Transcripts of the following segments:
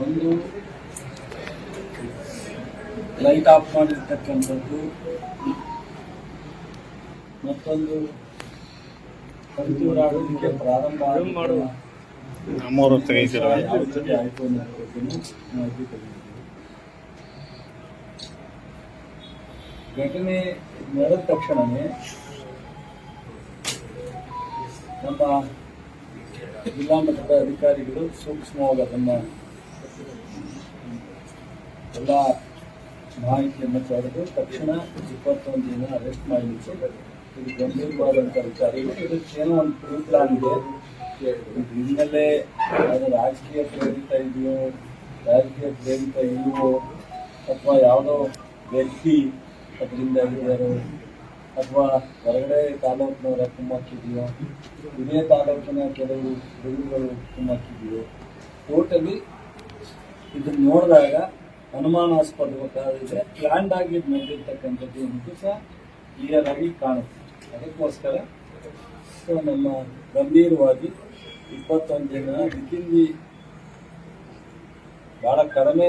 ಒಂದು light off ಮಾಡಿರ್ತಕ್ಕಂಥದ್ದು. ಮತ್ತೊಂದು ಆಡೋದಕ್ಕೆ ಪ್ರಾರಂಭ ಮಾಡುವ ನಮ್ಮವರು ತೆಗೀತಿರ ಯಾವ ರೀತಿ ಆಯ್ತು ಅನ್ನೋದ್ರ ಬಗ್ಗೆನೂ ಮಾಹಿತಿ ಘಟನೆ ನಡೆದ ತಕ್ಷಣವೇ ನಮ್ಮ ಜಿಲ್ಲಾ ಮಟ್ಟದ ಅಧಿಕಾರಿಗಳು ಸೂಕ್ಷ್ಮವಾಗಿ ಅದನ್ನ ಎಲ್ಲ ಮಾಹಿತಿಯನ್ನು ಪಡೆದು ತಕ್ಷಣ ಇಪ್ಪತ್ತೊಂದು ದಿನ ಅರೆಸ್ಟ್ ಮಾಡಲಿಕ್ಕೆ ಇದು ಗಂಭೀರವಾದಂಥ ವಿಚಾರ. ಇದಕ್ಕೆ ಏನೋ ಒಂದು ಪ್ರೀ ಪ್ಲಾನ್ ಇದೆ? ಹಿನ್ನೆಲೆ ಅದು ರಾಜಕೀಯ ಪ್ರೇರಿತ ಇದೆಯೋ, ರಾಜಕೀಯ ಪ್ರೇರಿತ ಇಲ್ವೋ, ಅಥವಾ ಯಾವುದೋ ವ್ಯಕ್ತಿ ಅದರಿಂದ ಇದ್ದಾರೋ ಅಥವಾ ಹೊರಗಡೆ ತಾಲೂಕಿನವರ ಕುಮ್ಮಕ್ಕಿದೆಯೋ, ಇದೇ ತಾಲೂಕಿನ ಕೆಲವು ಗುರುಗಳು ಕುಮ್ಮಕ್ಕಿದೆಯೋ ಟೋಟಲಿ ಇದನ್ನ ನೋಡಿದಾಗ ಅನುಮಾನಾಸ್ಪದವಾಗಿದೆ ಪ್ಲಾನ್ಡ್ ಆಗಿ ನಡೆದಿರ್ತಕ್ಕಂಥದ್ದು ಅಂತೂ ಸಹ ಕ್ಲಿಯರ್ ಆಗಿ ಕಾಣುತ್ತೆ. ಅದಕ್ಕೋಸ್ಕರ ನಮ್ಮ ಗಂಭೀರವಾಗಿ ಇಪ್ಪತ್ತೊಂದು ಜನ ವಿತಿಂದಿ ಬಹಳ ಕಡಿಮೆ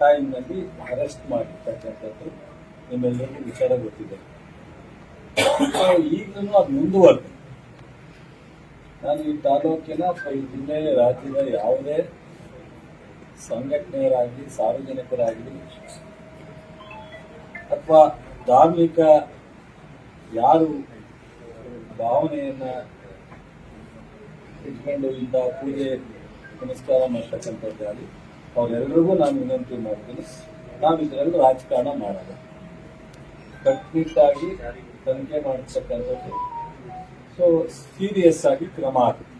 ಟೈಮ್ನಲ್ಲಿ ಅರೆಸ್ಟ್ ಮಾಡಿರ್ತಕ್ಕಂಥದ್ದು ನಿಮ್ಮೆಲ್ಲರಿಗೂ ವಿಚಾರ ಗೊತ್ತಿದೆ. ಈಗಲೂ ಅದು ಮುಂದುವರೆದು. ನಾನು ಈ ತಾಲೂಕಿನ ಅಥವಾ ಈ ಜಿಲ್ಲೆಯ ರಾಜ್ಯದ ಯಾವುದೇ ಸಂಘಟನೆಯರಾಗಲಿ, ಸಾರ್ವಜನಿಕರಾಗಲಿ, ಅಥವಾ ಧಾರ್ಮಿಕ ಯಾರು ಭಾವನೆಯನ್ನ ಇಟ್ಕೊಂಡು ಇಂಥ ಪೂಜೆ, ಪುನಸ್ಕಾರ ಮಾಡ್ತಕ್ಕಂಥದ್ದಾಗಲಿ ಅವರೆಲ್ಲರಿಗೂ ನಾನು ವಿನಂತಿ ಮಾಡ್ತೀನಿ. ನಾವು ಇದರಲ್ಲಿ ರಾಜಕಾರಣ ಮಾಡಲ್ಲ. ಕಟ್ಟುನಿಟ್ಟಾಗಿ ತನಿಖೆ ಮಾಡಿಸ್ತಕ್ಕಂಥದ್ದು ಸೊ ಸೀರಿಯಸ್ ಆಗಿ ಕ್ರಮ ಆಗುತ್ತೆ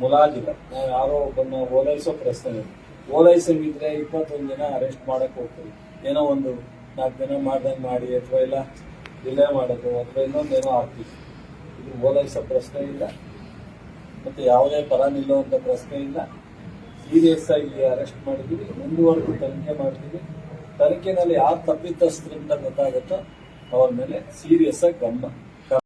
ಮುಲಾಜಿಲ್ಲ ನಾವು ಯಾರೋ ಒಬ್ಬನ್ನು ಓಲೈಸೋ ಪ್ರಶ್ನೆ ಇಲ್ಲ. ಓಲೈಸಂಗಿದ್ರೆ ಇಪ್ಪತ್ತೊಂದು ದಿನ ಅರೆಸ್ಟ್ ಮಾಡಕ್ ಹೋಗ್ತೀವಿ. ಏನೋ ಒಂದು ನಾಲ್ಕು ದಿನ ಮಾಡ್ದಂಗೆ ಮಾಡಿ ಅಥವಾ ಇಲ್ಲ ಡಿಲೇ ಮಾಡೋದು ಅಥವಾ ಇನ್ನೊಂದೇನೋ ಆಗ್ತೀವಿ. ಇದು ಓಲೈಸೋ ಪ್ರಶ್ನೆ ಇಲ್ಲ. ಮತ್ತೆ ಯಾವುದೇ ಪರ ನಿಲ್ಲುವಂತ ಪ್ರಶ್ನೆ ಇಲ್ಲ. ಸೀರಿಯಸ್ ಆಗಿ ಅರೆಸ್ಟ್ ಮಾಡಿದ್ದೀವಿ. ಮುಂದುವರೆದು ತನಿಖೆ ಮಾಡ್ತೀವಿ. ತನಿಖೆನಲ್ಲಿ ಯಾರು ತಪ್ಪಿತಸ್ಥರಿಂದ ಗೊತ್ತಾಗುತ್ತೋ ಅವ್ರ ಮೇಲೆ ಸೀರಿಯಸ್ ಆಗಿ ಗಮನ